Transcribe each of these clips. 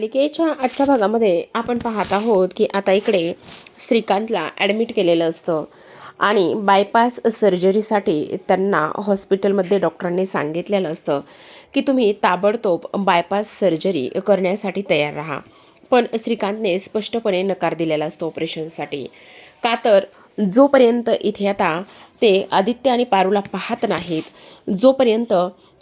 मालिकेच्या आजच्या भागामध्ये आपण पाहत आहोत की आता इकडे श्रीकांतला ॲडमिट केलेलं असतं. आणि बायपास सर्जरीसाठी त्यांना हॉस्पिटलमध्ये डॉक्टरांनी सांगितलेलं असतं की तुम्ही ताबडतोब बायपास सर्जरी करण्यासाठी तयार राहा. पण श्रीकांतने स्पष्टपणे नकार दिलेला असतो ऑपरेशनसाठी का तर जोपर्यंत इथे आता ते आदित्य आणि पारूला पाहत नाहीत जोपर्यंत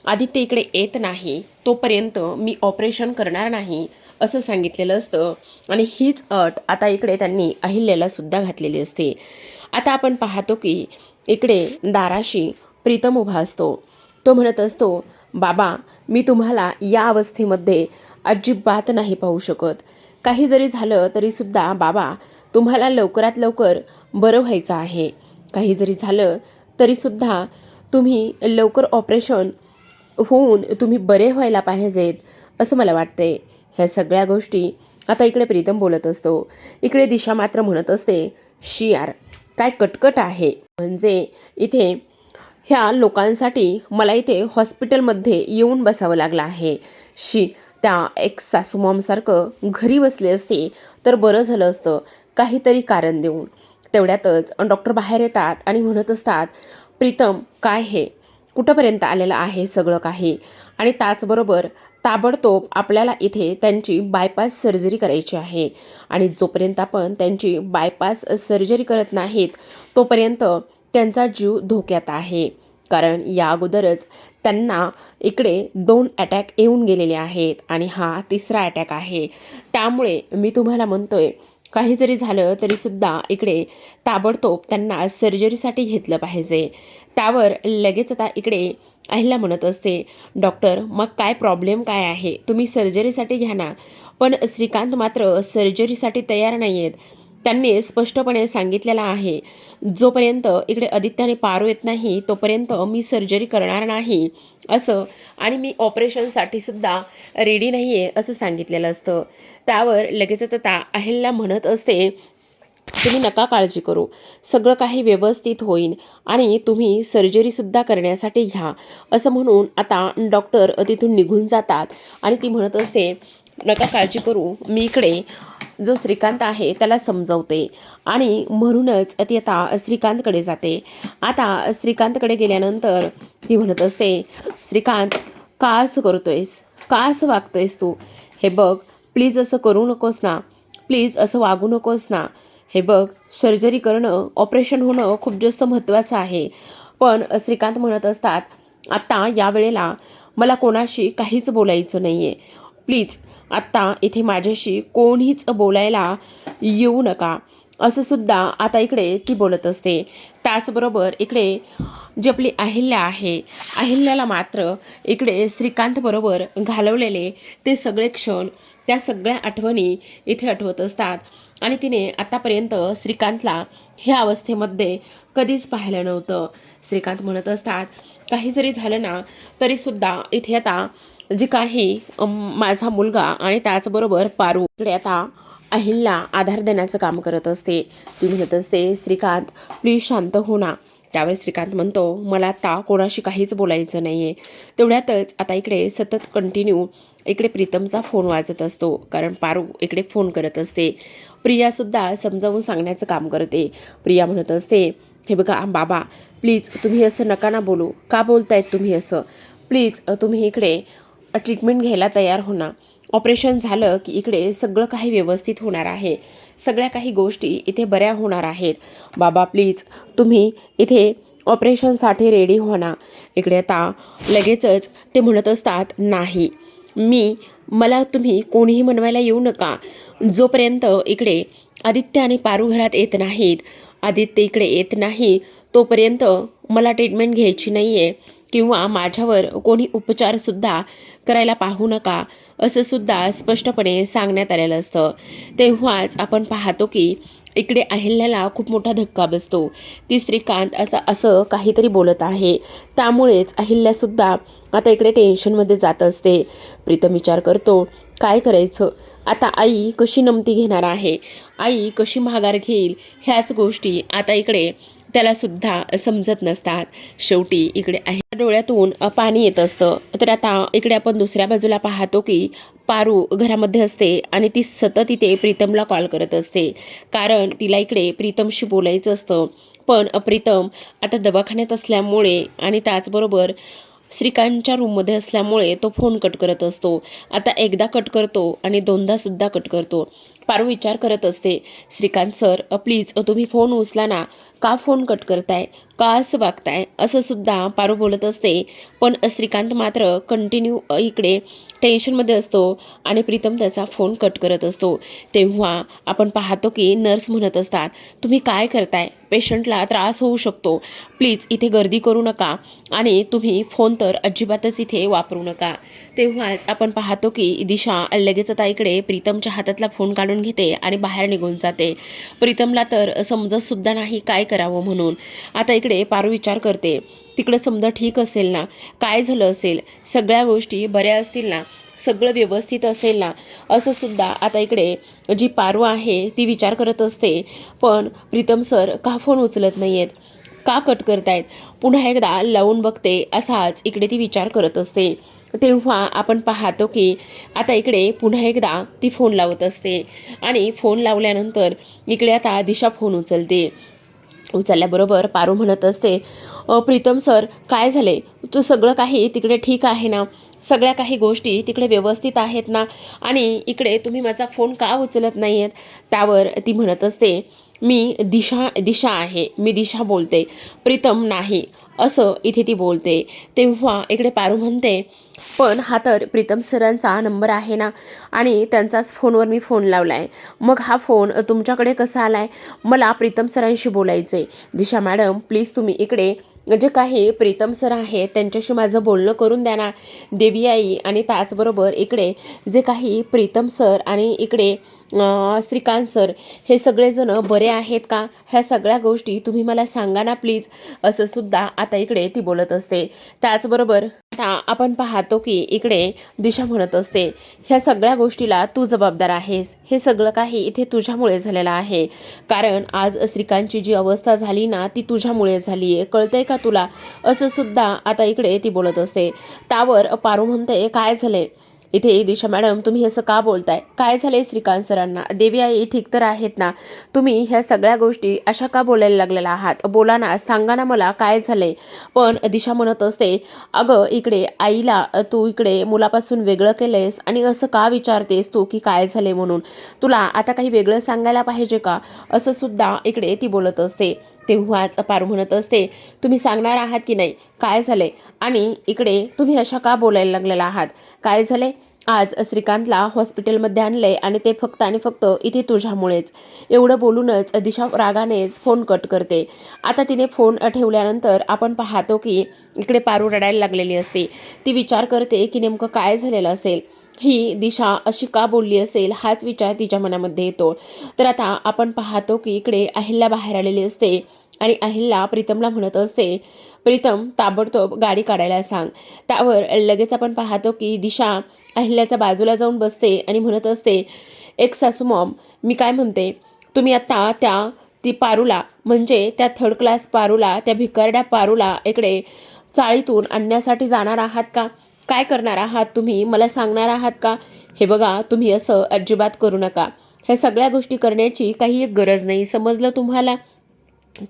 आदित्य इकडे येत नाही तोपर्यंत मी ऑपरेशन करणार नाही असं सांगितलेलं असतं. आणि हीच अट आता इकडे त्यांनी अहिल्याला सुद्धा घातलेली असते. आता आपण पाहतो की इकडे दाराशी प्रीतम उभा असतो. तो म्हणत असतो बाबा मी तुम्हाला या अवस्थेमध्ये अजिबात नाही पाहू शकत. काही जरी झालं तरीसुद्धा बाबा तुम्हाला लवकरात लवकर बरं व्हायचं आहे. काही जरी झालं तरीसुद्धा तुम्ही लवकर ऑपरेशन होऊन तुम्ही बरे व्हायला पाहिजेत असं मला वाटते ह्या सगळ्या गोष्टी आता इकडे प्रीतम बोलत असतो. इकडे दिशा मात्र म्हणत असते शियार काय कटकट आहे. म्हणजे इथे ह्या लोकांसाठी मला इथे हॉस्पिटलमध्ये येऊन बसावं लागलं आहे. शी त्या एक सासू मॉमसारखं घरी बसले असते तर बरं झालं असतं. काहीतरी कारण देऊन. तेवढ्यातच डॉक्टर बाहेर येतात आणि म्हणत असतात प्रीतम काय हे? कुठंपर्यंत आलेलं आहे सगळं काही? आणि त्याचबरोबर ताबडतोब आपल्याला इथे त्यांची बायपास सर्जरी करायची आहे. आणि जोपर्यंत आपण त्यांची बायपास सर्जरी करत नाहीत तोपर्यंत त्यांचा जीव धोक्यात आहे. कारण या अगोदरच त्यांना इकडे दोन अटॅक येऊन गेलेले आहेत आणि हा तिसरा अटॅक आहे. त्यामुळे मी तुम्हाला म्हणतोय काही जरी झालं तरीसुद्धा इकडे ताबडतोब त्यांना सर्जरीसाठी घेतलं पाहिजे. त्यावर लगेच आता इकडे अहिल्या म्हणत असते डॉक्टर मग काय प्रॉब्लेम काय आहे? तुम्ही सर्जरीसाठी घ्या ना. पण श्रीकांत मात्र सर्जरीसाठी तयार नाही आहेत त्यांनी स्पष्टपणे सांगितलेलं आहे जोपर्यंत इकडे आदित्याने पारू येत नाही तोपर्यंत मी सर्जरी करणार नाही असं आणि मी ऑपरेशनसाठी सुद्धा रेडी नाही आहे असं सांगितलेलं असतं. त्यावर लगेचच आता अहिल्या म्हणत असते तुम्ही नका काळजी करू. सगळं काही व्यवस्थित होईल आणि तुम्ही सर्जरीसुद्धा करण्यासाठी घ्या. असं म्हणून आता डॉक्टर तिथून निघून जातात आणि ती म्हणत असते नका काळजी करू. मी इकडे जो श्रीकांत आहे त्याला समजवते. आणि म्हणूनच ती आता श्रीकांतकडे जाते. आता श्रीकांतकडे गेल्यानंतर ती म्हणत असते श्रीकांत का असं करतोयस? का असं वागतोयस तू? हे बघ प्लीज असं करू नकोस ना. प्लीज असं वागू नकोस ना. हे बघ सर्जरी करणं ऑपरेशन होणं खूप जास्त महत्त्वाचं आहे. पण श्रीकांत म्हणत असतात आत्ता या वेळेला मला कोणाशी काहीच बोलायचं नाही आहे प्लीज आत्ता इथे माझ्याशी कोणीच बोलायला येऊ नका. असं सुद्धा आता इकडे ती बोलत असते. त्याचबरोबर इकडे जी आपली अहिल्या आहे अहिल्याला मात्र इकडे श्रीकांतबरोबर घालवलेले ते सगळे क्षण त्या सगळ्या आठवणी इथे आठवत असतात. आणि तिने आतापर्यंत श्रीकांतला ह्या अवस्थेमध्ये कधीच पाहिलं नव्हतं. श्रीकांत म्हणत असतात काही जरी झालं ना तरीसुद्धा इथे आता जी काही माझा मुलगा आणि त्याचबरोबर पारू इकडे आता अहिल्या आधार देण्याचं काम करत असते. ती म्हणत असते श्रीकांत प्लीज शांत हो ना. त्यावेळेस श्रीकांत म्हणतो मला आता कोणाशी काहीच बोलायचं नाही आहे तेवढ्यातच आता इकडे सतत कंटिन्यू इकडे प्रीतमचा फोन वाजत असतो कारण पारू इकडे फोन करत असते. प्रियासुद्धा समजावून सांगण्याचं काम करते. प्रिया म्हणत असते हे बघा बाबा प्लीज तुम्ही असं नका ना बोलू. का बोलतायत तुम्ही असं? प्लीज तुम्ही इकडे ट्रीटमेंट घ्यायला तयार होणार ऑपरेशन झालं की इकडे सगळं काही व्यवस्थित होणार आहे. सगळ्या काही गोष्टी इथे बऱ्या होणार आहेत. बाबा प्लीज तुम्ही इथे ऑपरेशनसाठी रेडी होणार इकडे आता लगेचच ते म्हणत असतात नाही मी मला तुम्ही कोणीही म्हणवायला येऊ नका. जोपर्यंत इकडे आदित्य आणि पारू घरात येत नाहीत आदित्य इकडे येत नाही तोपर्यंत मला ट्रीटमेंट घ्यायची नाही आहे किंवा माझ्यावर कोणी उपचारसुद्धा करायला पाहू नका असं सुद्धा स्पष्टपणे सांगण्यात आलेलं असतं. तेव्हाच आपण पाहतो की इकडे अहिल्याला खूप मोठा धक्का बसतो. की श्रीकांत असं असं काहीतरी बोलत आहे. त्यामुळेच अहिल्यासुद्धा आता इकडे टेन्शनमध्ये जात असते. प्रीतम विचार करतो काय करायचं? आता आई कशी नमती घेणार आहे? आई कशी माघार घेईल? ह्याच गोष्टी आता इकडे त्यालासुद्धा समजत नसतात. शेवटी इकडे आहे. डोळ्यातून पाणी येत असतं. तर आता इकडे आपण दुसऱ्या बाजूला पाहतो की पारू घरामध्ये असते आणि ती सतत इथे प्रीतमला कॉल करत असते. कारण तिला इकडे प्रीतमशी बोलायचं असतं. पण प्रीतम आता दवाखान्यात असल्यामुळे आणि त्याचबरोबर श्रीकांतच्या रूममध्ये असल्यामुळे तो फोन कट करत असतो. आता एकदा कट करतो आणि दोनदा सुद्धा कट करतो. पारू विचार करत असते श्रीकांत सर प्लीज तुम्ही फोन उचला ना. का फोन कट करताय? का असं वागताय? असं सुद्धा पारू बोलत असते. पण श्रीकांत मात्र कंटिन्यू इकडे टेन्शनमध्ये असतो आणि प्रीतम त्याचा फोन कट करत असतो. तेव्हा आपण पाहतो की नर्स म्हणत असतात तुम्ही काय करताय? पेशंटला त्रास होऊ शकतो. प्लीज इथे गर्दी करू नका आणि तुम्ही फोन तर अजिबातच इथे वापरू नका. तेव्हाच आपण पाहतो की दिशा लगेच आता इकडे प्रीतमच्या हातातला फोन काढून घेते आणि बाहेर निघून जाते. प्रीतमला तर समजतसुद्धा नाही काय करावं म्हणून. आता इकडे पारू विचार करते. तिकडं समजा ठीक असेल ना काय झालं असेल सगळ्या गोष्टी बऱ्या असतील ना सगळं व्यवस्थित असेल ना असं सुद्धा आता इकडे जी पारू आहे ती विचार करत असते. पण प्रीतम सर का फोन उचलत नाही आहेत का कट करतायत? पुन्हा एकदा लावून बघते असाच इकडे ती विचार करत असते. तेव्हा आपण पाहतो की आता इकडे पुन्हा एकदा ती फोन लावत असते. आणि फोन लावल्यानंतर इकडे आता दिशा फोन उचलते. उचलल्याबरोबर पारू म्हणत असते प्रीतम सर काय झाले? तू सगळं काही तिकडे ठीक आहे ना? सगळ्या काही गोष्टी तिकडे व्यवस्थित आहेत ना? आणि इकडे तुम्ही माझा फोन का उचलत नाही आहेत त्यावर ती म्हणत असते मी दिशा दिशा आहे. मी दिशा बोलते. प्रीतम नाही. असं इथे ती बोलते. तेव्हा इकडे पारू म्हणते पण हा तर प्रीतम सरांचा नंबर आहे ना? आणि त्यांचाच फोनवर मी फोन लावला आहे मग हा फोन तुमच्याकडे कसा आला आहे मला प्रीतम सरांशी बोलायचं आहे दिशा मॅडम प्लीज तुम्ही इकडे जे काही प्रीतम सर आहे त्यांच्याशी माझं बोलणं करून द्या ना. देवी आई आणि त्याचबरोबर इकडे जे काही प्रीतम सर आणि इकडे श्रीकांत सर हे सगळेजण बरे आहेत का? ह्या सगळ्या गोष्टी तुम्ही मला सांगा ना प्लीज. असं सुद्धा आता इकडे ती बोलत असते. त्याचबरोबर आता आपण पाहतो की इकडे दिशा म्हणत असते ह्या सगळ्या गोष्टीला तू जबाबदार आहेस. हे सगळं काही इथे तुझ्यामुळे झालेलं आहे. कारण आज श्रीकांतची जी अवस्था झाली ना ती तुझ्यामुळे झाली आहे कळतंय का तुला? असं सुद्धा आता इकडे ती बोलत असते. त्यावर पारू म्हणते काय झालंय? इथे दिशा मॅडम तुम्ही असं का बोलताय? काय झालंय श्रीकांत सरांना? देवी आई ठीक तर आहेत ना? तुम्ही ह्या सगळ्या गोष्टी अशा का बोलायला लागलेला आहात? बोला ना सांगा ना मला काय झालंय? पण दिशा म्हणत असते अगं इकडे आईला तू इकडे मुलापासून वेगळं केलंयस आणि असं का विचारतेस तू की काय झाले म्हणून? तुला आता काही वेगळं सांगायला पाहिजे का? असं सुद्धा इकडे ती बोलत असते. तेव्हाच पारू म्हणत असते तुम्ही सांगणार आहात की नाही? काय झालंय? आणि इकडे तुम्ही अशा का बोलायला लागलेला आहात? काय झालंय? आज श्रीकांतला हॉस्पिटलमध्ये आणलंय आणि ते फक्त आणि फक्त इथे तुझ्यामुळेच. एवढं बोलूनच दिशा रागानेच फोन कट करते. आता तिने फोन ठेवल्यानंतर आपण पाहतो की इकडे पारू रडायला लागलेली असते. ती विचार करते की नेमकं काय झालेलं असेल? ही दिशा अशी का बोलली असेल हाच विचार तिच्या मनामध्ये येतो. तर आता आपण पाहतो की इकडे अहिल्या बाहेर आलेली असते आणि अहिल्या प्रीतमला म्हणत असते प्रीतम ताबडतोब गाडी काढायला सांग. त्यावर लगेच आपण पाहतो की दिशा अहिल्याच्या बाजूला जाऊन बसते आणि म्हणत असते एक सासू मॉम मी काय म्हणते? तुम्ही आत्ता त्या ती पारूला म्हणजे त्या थर्ड क्लास पारूला त्या भिकारड्या पारूला इकडे चाळीतून आणण्यासाठी जाणार आहात का? काय करणार आहात तुम्ही? मला सांगणार आहात का? हे बघा तुम्ही असं अजिबात करू नका. ह्या सगळ्या गोष्टी करण्याची काही एक गरज नाही. समजलं तुम्हाला?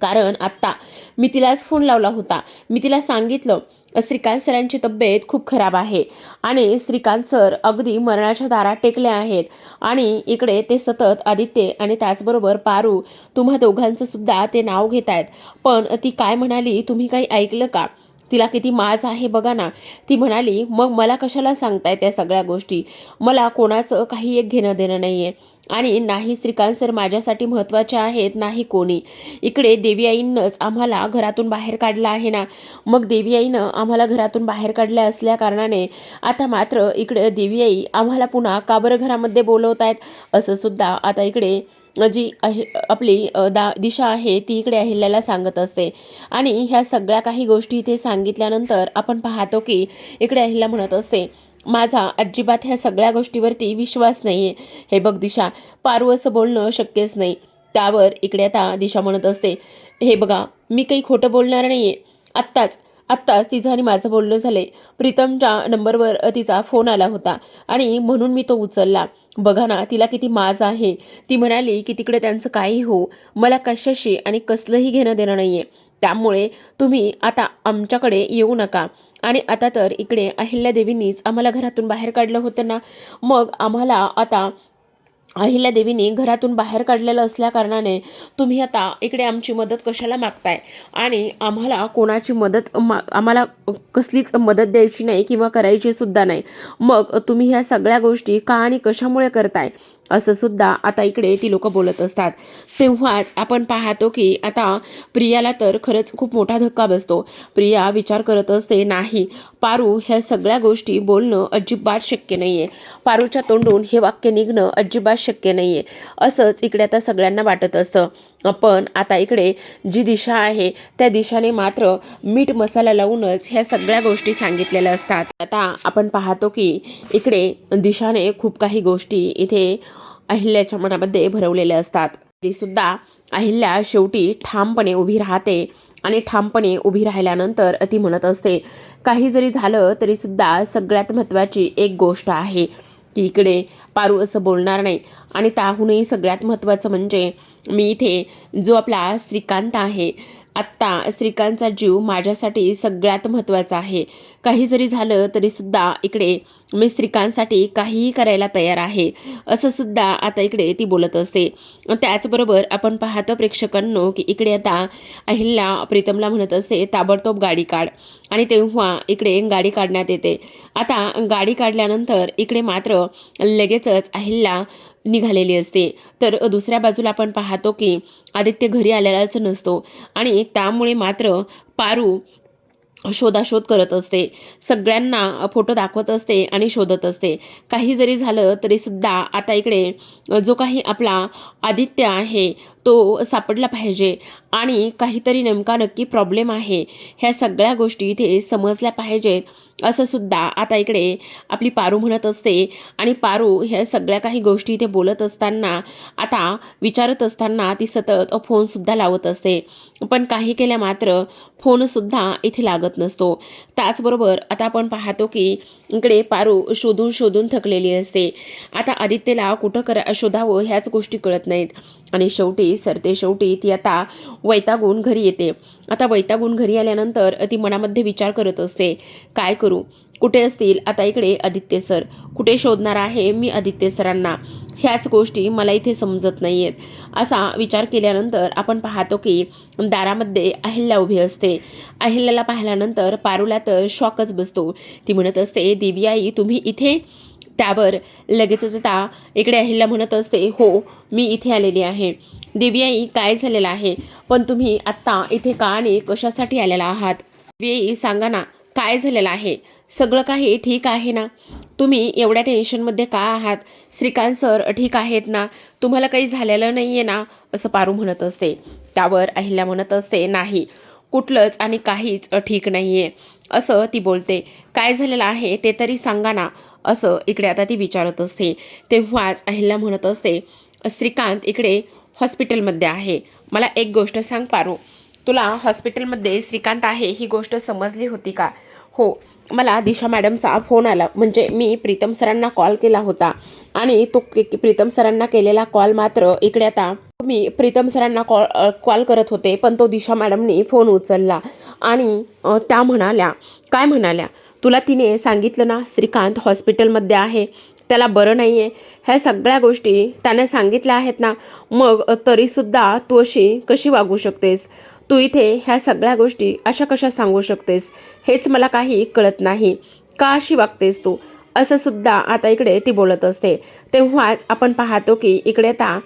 कारण आत्ता मी तिलाच फोन लावला होता. मी तिला सांगितलं श्रीकांत सरांची तब्येत खूप खराब आहे आणि श्रीकांत सर अगदी मरणाच्या दारात टेकले आहेत आणि इकडे ते सतत आदित्य आणि त्याचबरोबर पारू तुम्हा दोघांचं सुद्धा ते नाव घेत आहेत. पण ती काय म्हणाली तुम्ही काही ऐकलं का? तिला किती माज आहे बघा ना. ती म्हणाली मग मला कशाला सांगताय त्या सगळ्या गोष्टी? मला कोणाचं काही एक घेणं देणं नाही आहे आणि नाही श्रीकांत सर माझ्यासाठी महत्त्वाचे आहेत नाही कोणी. इकडे देवी आईनंच आम्हाला घरातून बाहेर काढलं आहे ना. मग देवी आईनं आम्हाला घरातून बाहेर काढल्या असल्या कारणाने आता मात्र इकडे देवी आई आम्हाला पुन्हा काबर घरामध्ये बोलवत आहेत असं सुद्धा आता इकडे जी आहे आपली दा दिशा आहे ती इकडे अहिल्याला सांगत असते. आणि ह्या सगळ्या काही गोष्टी इथे सांगितल्यानंतर आपण पाहतो की इकडे अहिल्या म्हणत असते माझा अजिबात ह्या सगळ्या गोष्टीवरती विश्वास नाही आहे हे बघ दिशा पारू असं बोलणं शक्यच नाही. त्यावर इकडे आता दिशा म्हणत असते हे बघा मी काही खोटं बोलणार नाही आहे आत्ताच आत्ताच तिचं आणि माझं बोलणं झालंय. प्रीतमच्या नंबरवर तिचा फोन आला होता आणि म्हणून मी तो उचलला. बघा ना तिला किती माज आहे. ती म्हणाली की तिकडे त्यांचं काही हो. मला कशाशी आणि कसलंही घेणं देणं नाही आहे त्यामुळे तुम्ही आता आमच्याकडे येऊ नका. आणि आता तर इकडे अहिल्यादेवींनीच आम्हाला घरातून बाहेर काढलं होतं ना? मग आम्हाला आता अहिल्यादेवीने घरातून बाहेर काढलेलं असल्याकारणाने तुम्ही आता इकडे आमची मदत कशाला मागताय? आणि आम्हाला कोणाची मदत मा आम्हाला कसलीच मदत द्यायची नाही किंवा करायची सुद्धा नाही. मग तुम्ही ह्या सगळ्या गोष्टी का आणि कशामुळे करताय? असं सुद्धा आता इकडे ती लोक बोलत असतात. तेव्हाच आपण पाहतो की आता प्रियाला तर खरंच खूप मोठा धक्का बसतो. प्रिया विचार करत असते नाही पारू ह्या सगळ्या गोष्टी बोलणं अजिबात शक्य नाही आहे पारूच्या तोंडून हे वाक्य निघणं अजिबात शक्य नाही आहे असंच इकडे आता सगळ्यांना वाटत असतं. पण आता इकडे जी दिशा आहे त्या दिशाने मात्र मीठ मसाला लावूनच ह्या सगळ्या गोष्टी सांगितलेल्या असतात. आता आपण पाहतो की इकडे दिशाने खूप काही गोष्टी इथे अहिल्याच्या मनामध्ये भरवलेल्या असतात. तरीसुद्धा अहिल्या शेवटी ठामपणे उभी राहते आणि ठामपणे उभी राहिल्यानंतर ती म्हणत असते काही जरी झालं तरीसुद्धा सगळ्यात महत्त्वाची एक गोष्ट आहे. की इकडे पारू असं बोलणार नाही. आणि त्याहूनही सगळ्यात महत्त्वाचं म्हणजे मी इथे जो आपला श्रीकांत आहे आत्ता श्रीकांतचा जीव माझ्यासाठी सगळ्यात महत्त्वाचा आहे. काही जरी झालं तरीसुद्धा इकडे मी स्त्रिकांसाठी काहीही करायला तयार आहे. असं सुद्धा आता इकडे ती बोलत असते. त्याचबरोबर आपण पाहतो प्रेक्षकांनो की इकडे आता अहिल्या प्रीतमला म्हणत असते ताबडतोब गाडी काढ. आणि तेव्हा इकडे गाडी काढण्यात येते. आता गाडी काढल्यानंतर इकडे मात्र लगेचच अहिल्या निघालेली असते. तर दुसऱ्या बाजूला आपण पाहतो की आदित्य घरी आलेलाच नसतो. आणि त्यामुळे मात्र पारू शोधाशोध करत असते. सगळ्यांना फोटो दाखवत असते आणि शोधत असते. काही जरी झालं तरीसुद्धा आता इकडे जो काही आपला आदित्य आहे तो सापडला पाहिजे. आणि काहीतरी नेमका नक्की प्रॉब्लेम आहे. ह्या सगळ्या गोष्टी इथे समजल्या पाहिजेत. असं सुद्धा आता इकडे आपली पारू म्हणत असते. आणि पारू ह्या सगळ्या काही गोष्टी इथे बोलत असताना आता विचारत असताना ती सतत फोनसुद्धा लावत असते. पण काही केल्या मात्र फोनसुद्धा इथे लागत नसतो. त्याचबरोबर आता आपण पाहतो की इकडे पारू शोधून शोधून थकलेली असते. आता आदित्यला कुठं करा शोधावं ह्याच गोष्टी कळत नाहीत. आणि शेवटी सरते शेवटी ती आता वैतागून घरी येते. आता वैतागून घरी आल्यानंतर ती मनामध्ये विचार करत असते काय करू? कुठे असतील? आता इकडे आदित्य सर. कुठे शोधणार आहे? मी आदित्य सरांना. ह्याच गोष्टी मला इथे समजत नाही आहेत असा विचार केल्यानंतर आपण पाहतो की दारामध्ये अहिल्या उभी असते. अहिल्याला पाहिल्यानंतर पारूला तर शॉकच बसतो. ती म्हणत असते देवी आई तुम्ही इथे? त्यावर लगेचच आता इकडे अहिल्या म्हणत असते हो मी इथे आलेली आहे. दिव्याई काय झालेलं आहे? पण तुम्ही आत्ता इथे का आणि कशासाठी आलेला आहात? दिव्याई सांगा ना काय झालेलं आहे? सगळं काही ठीक आहे ना? तुम्ही एवढ्या टेन्शनमध्ये का आहात? श्रीकांत सर ठीक आहेत ना? तुम्हाला काही झालेलं नाही आहे ना? असं पारू म्हणत असते. त्यावर अहिल्या म्हणत असते नाही कुठलंच आणि काहीच ठीक नाही आहे असं ती बोलते. काय झालेलं आहे ते तरी सांगा ना. असं इकडे आता ती विचारत असते. तेव्हाच अहिल्या म्हणत असते श्रीकांत इकडे हॉस्पिटलमध्ये आहे. मला एक गोष्ट सांग पारू. तुला हॉस्पिटलमध्ये श्रीकांत आहे ही गोष्ट समजली होती का? हो मला दिशा मॅडमचा फोन आला. म्हणजे मी प्रीतम सरांना कॉल केला होता. आणि तो प्रीतम सरांना केलेला कॉल मात्र इकडे आता मी प्रीतम सरांना कॉल कॉल करत होते पण तो दिशा मॅडमनी फोन उचलला. आणि त्या म्हणाल्या काय म्हणाल्या? तुला तिने सांगितलं ना श्रीकांत हॉस्पिटलमध्ये आहे. त्याला बरं नाही आहे ह्या सगळ्या गोष्टी त्याने सांगितल्या आहेत ना मग तरीसुद्धा तू अशी कशी वागू शकतेस? तू इथे ह्या सगळ्या गोष्टी अशा कशा सांगू शकतेस हेच मला काही कळत नाही. का अशी वागतेस तू? असं सुद्धा आता इकडे ती बोलत असते. तेव्हाच आपण पाहतो की इकडे आता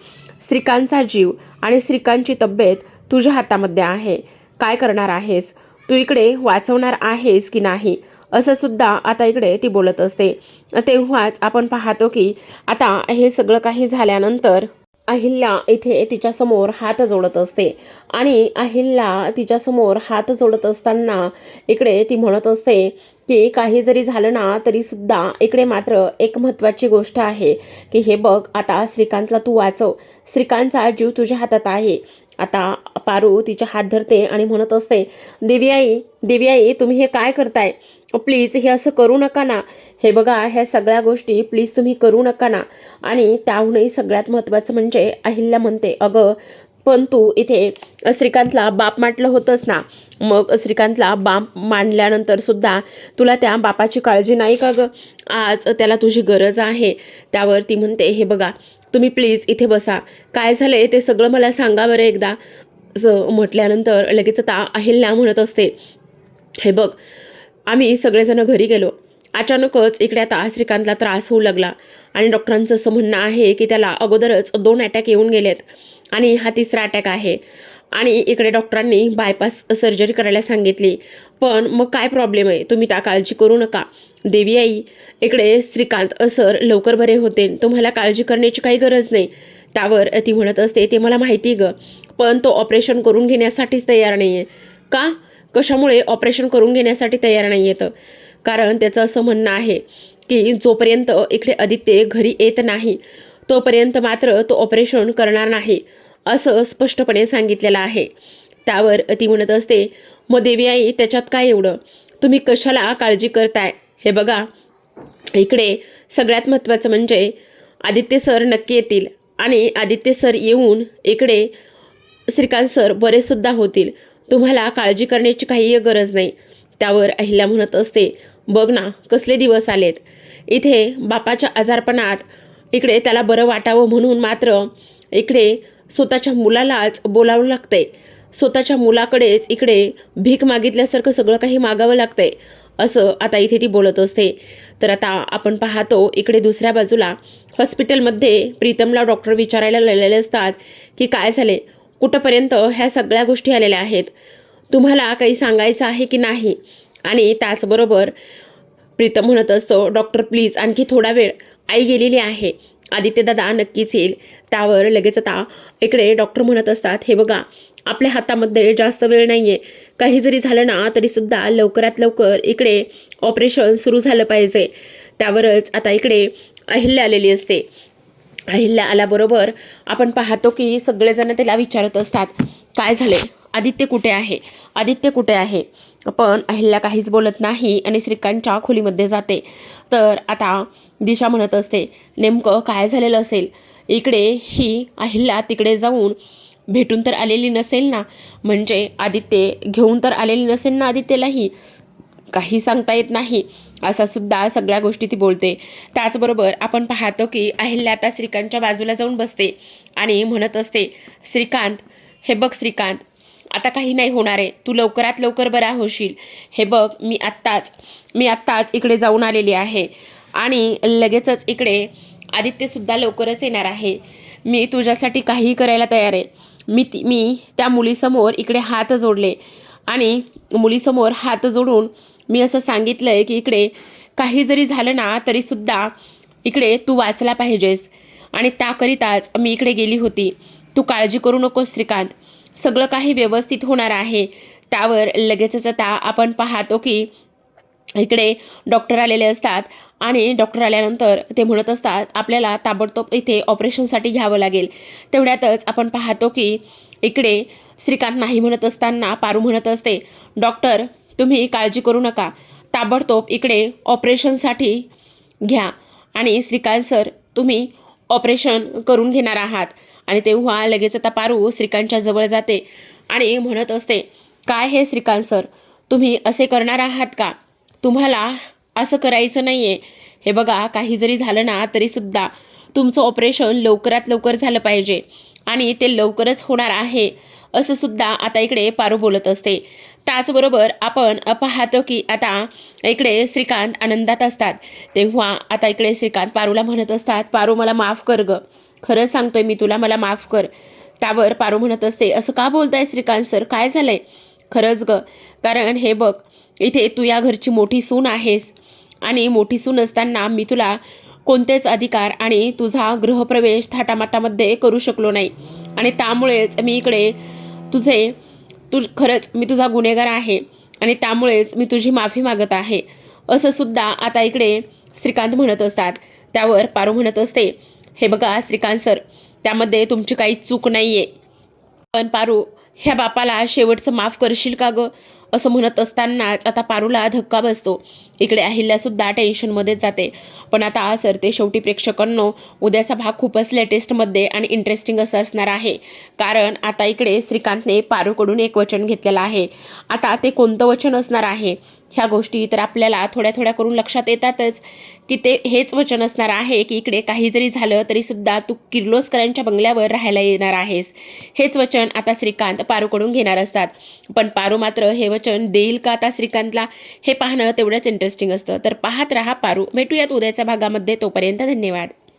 श्रीकांतचा जीव आणि श्रीकांतची तब्येत तुझ्या हातामध्ये आहे. काय करणार आहेस? तू इकडे वाचवणार आहेस की नाही? असं सुद्धा आता इकडे ती बोलत असते. तेव्हाच आपण पाहतो की आता हे सगळं काही झाल्यानंतर अहिल्या इथे तिच्यासमोर हात जोडत असते. आणि अहिल्या तिच्यासमोर हात जोडत असताना इकडे ती म्हणत असते की काही जरी झालं ना तरी सुद्धा इकडे मात्र एक महत्त्वाची गोष्ट आहे. की हे बघ आता श्रीकांतला तू वाचव. श्रीकांतचा जीव तुझ्या हातात आहे. आता पारू तिचे हात धरते आणि म्हणत असते दिव्याई दिव्याई तुम्ही हे काय करताय? प्लीज हे असं करू नका ना. हे बघा ह्या सगळ्या गोष्टी प्लीज तुम्ही करू नका ना. आणि त्याहूनही सगळ्यात महत्त्वाचं म्हणजे अहिल्या म्हणते अगं पण तू इथे श्रीकांतला बाप माटलं होतंच ना. मग श्रीकांतला बाप मांडल्यानंतर सुद्धा तुला त्या बापाची काळजी नाही का गं? आज त्याला तुझी गरज आहे. त्यावर ती म्हणते हे बघा तुम्ही प्लीज इथे बसा. काय झालंय ते सगळं मला सांगा बरं एकदा. असं म्हटल्यानंतर लगेच आता अहिल्या म्हणत असते हे बघ आम्ही सगळेजण घरी गेलो. अचानकच इकडे आता श्रीकांतला त्रास होऊ लागला आणि डॉक्टरांचं असं म्हणणं आहे की त्याला अगोदरच दोन अटॅक येऊन गेलेत आणि हा तिसरा अटॅक आहे. आणि इकडे डॉक्टरांनी बायपास सर्जरी करायला सांगितली. पण मग काय प्रॉब्लेम आहे? तुम्ही त्या काळजी करू नका. देवी आई इकडे श्रीकांत सर लवकर बरे होते. तुम्हाला काळजी करण्याची काही गरज नाही. त्यावर ती म्हणत असते ते मला माहिती ग पण तो ऑपरेशन करून घेण्यासाठीच तयार नाही आहे का? कशामुळे ऑपरेशन करून घेण्यासाठी तयार नाही येतं कारण त्याचं असं म्हणणं आहे की जोपर्यंत इकडे आदित्य घरी येत नाही तोपर्यंत मात्र तो ऑपरेशन करणार नाही असं स्पष्टपणे सांगितलेलं आहे. त्यावर ती म्हणत असते मग देवी आई त्याच्यात काय एवढं? तुम्ही कशाला काळजी करताय? हे बघा इकडे सगळ्यात महत्त्वाचं म्हणजे आदित्य सर नक्की येतील आणि आदित्य सर येऊन इकडे श्रीकांत सर बरेचसुद्धा होतील. तुम्हाला काळजी करण्याची काही गरज नाही. त्यावर अहिल्या म्हणत असते बघ ना कसले दिवस आलेत. इथे बापाच्या आजारपणात इकडे त्याला बरं वाटावं म्हणून मात्र इकडे स्वतःच्या मुलालाच बोलावं लागतंय. स्वतःच्या मुलाकडेच इकडे भीक मागितल्यासारखं सगळं काही मागावं लागतंय असं आता इथे ती बोलत असते. तर आता आपण पाहतो इकडे दुसऱ्या बाजूला हॉस्पिटलमध्ये प्रीतमला डॉक्टर विचारायला लागलेले असतात की काय झाले? कुठंपर्यंत ह्या सगळ्या गोष्टी आलेल्या आहेत? तुम्हाला काही सांगायचं आहे की नाही? आणि त्याचबरोबर प्रीतम म्हणत असतो डॉक्टर प्लीज आणखी थोडा वेळ आई गेलेली आहे. आदित्यदादा नक्कीच येईल. त्यावर लगेच आता इकडे डॉक्टर म्हणत असतात हे बघा आपल्या हातामध्ये जास्त वेळ नाही आहे काही जरी झालं ना तरीसुद्धा लवकरात लवकर इकडे ऑपरेशन सुरू झालं पाहिजे. त्यावरच आता इकडे अहिल्या आलेली असते. अहिल्या आल्याबरोबर आपण पाहतो की सगळेजण त्याला विचारत असतात काय झाले? आदित्य कुठे आहे? आदित्य कुठे आहे? पण अहिल्या काहीच बोलत नाही आणि श्रीकांतच्या खोलीमध्ये जाते. तर आता दिशा म्हणत असते नेमकं काय झालेलं असेल? इकडे ही अहिल्या तिकडे जाऊन भेटून तर आलेली नसेल ना? म्हणजे आदित्य घेऊन तर आलेली नसेल ना आदित्यलाही? काही सांगता येत नाही. असा सुद्धा सगळ्या गोष्टी ती बोलते. त्याचबरोबर आपण पाहतो की अहिल्या आता श्रीकांतच्या बाजूला जाऊन बसते आणि म्हणत असते श्रीकांत हे बघ श्रीकांत आता काही नाही होणार आहे. तू लवकरात लवकर बरा होशील. हे बघ मी आत्ताच मी आत्ताच इकडे जाऊन आलेली आहे आणि लगेचच इकडे आदित्यसुद्धा लवकरच येणार आहे. मी तुझ्यासाठी काहीही करायला तयार आहे. मी ती मी त्या मुलीसमोर इकडे हात जोडले आणि मुलीसमोर हात जोडून मी असं सांगितलं आहे की इकडे काही जरी झालं ना तरीसुद्धा इकडे तू वाचला पाहिजेस. आणि त्याकरिताच मी इकडे गेली होती. तू काळजी करू नकोस श्रीकांत. सगळं काही व्यवस्थित होणार आहे. त्यावर लगेचच आता आपण पाहतो की इकडे डॉक्टर आलेले असतात आणि डॉक्टर आल्यानंतर ते म्हणत असतात आपल्याला ताबडतोब इथे ऑपरेशनसाठी घ्यावं लागेल. तेवढ्यातच आपण पाहतो की इकडे श्रीकांत नाही म्हणत असताना पारू म्हणत असते डॉक्टर तुम्ही काळजी करू नका. ताबडतोब इकडे ऑपरेशनसाठी घ्या. आणि श्रीकांत सर तुम्ही ऑपरेशन करून घेणार आहात. आणि तेव्हा लगेच आता पारू श्रीकांतच्या जवळ जाते. आणि म्हणत असते काय हे श्रीकांत सर तुम्ही असे करणार आहात का? तुम्हाला असं करायचं नाही आहे हे बघा काही जरी झालं ना तरीसुद्धा तुमचं ऑपरेशन लवकरात लवकर झालं पाहिजे. आणि ते लवकरच होणार आहे असं सुद्धा आता इकडे पारू बोलत असते. त्याचबरोबर आपण पाहतो की आता इकडे श्रीकांत आनंदात असतात. तेव्हा आता इकडे श्रीकांत पारूला म्हणत असतात पारू मला माफ कर ग. खरं सांगतोय मी तुला मला माफ कर. त्यावर पारू म्हणत असते असं का बोलताय श्रीकांत सर? काय झालंय? खरंच ग. कारण हे बघ इथे तू या घरची मोठी सून आहेस. आणि मोठी सून असताना मी तुला कोणतेच अधिकार आणि तुझा गृहप्रवेश थाटामाटामध्ये करू शकलो नाही. आणि त्यामुळेच मी इकडे तुझे तू खरंच मी तुझा गुन्हेगार आहे आणि त्यामुळेच मी तुझी माफी मागत आहे. असं सुद्धा आता इकडे श्रीकांत म्हणत असतात. त्यावर पारू म्हणत असते हे बघा श्रीकांत सर त्यामध्ये तुमची काही चूक नाही आहे पण पारू ह्या बापाला शेवटचं माफ करशील का गं? असं म्हणत असतानाच आता पारूला धक्का बसतो. इकडे अहिल्यासुद्धा टेन्शनमध्येच जाते. पण आता सर ते शेवटी प्रेक्षकांनो उद्याचा भाग खूपच लेटेस्टमध्ये आणि इंटरेस्टिंग असं असणार आहे. कारण आता इकडे श्रीकांतने पारूकडून एक वचन घेतलेलं आहे. आता ते कोणतं वचन असणार आहे? ह्या गोष्टी तर आपल्याला थोड्या थोड्या करून लक्षात येतातच की ते हेच वचन असणार आहे की इकडे काही जरी झालं तरी सुद्धा तू किर्लोस्करांच्या बंगल्यावर राहायला येणार आहेस. हेच वचन आता श्रीकांत पारूकडून घेणार असतात. पण पारू मात्र हे वचन देईल का आता श्रीकांतला? हे पाहणं तेवढंच इंटरेस्टिंग असतं. तर पाहत राहा पारू. भेटूयात उद्याच्या भागामध्ये. तोपर्यंत धन्यवाद.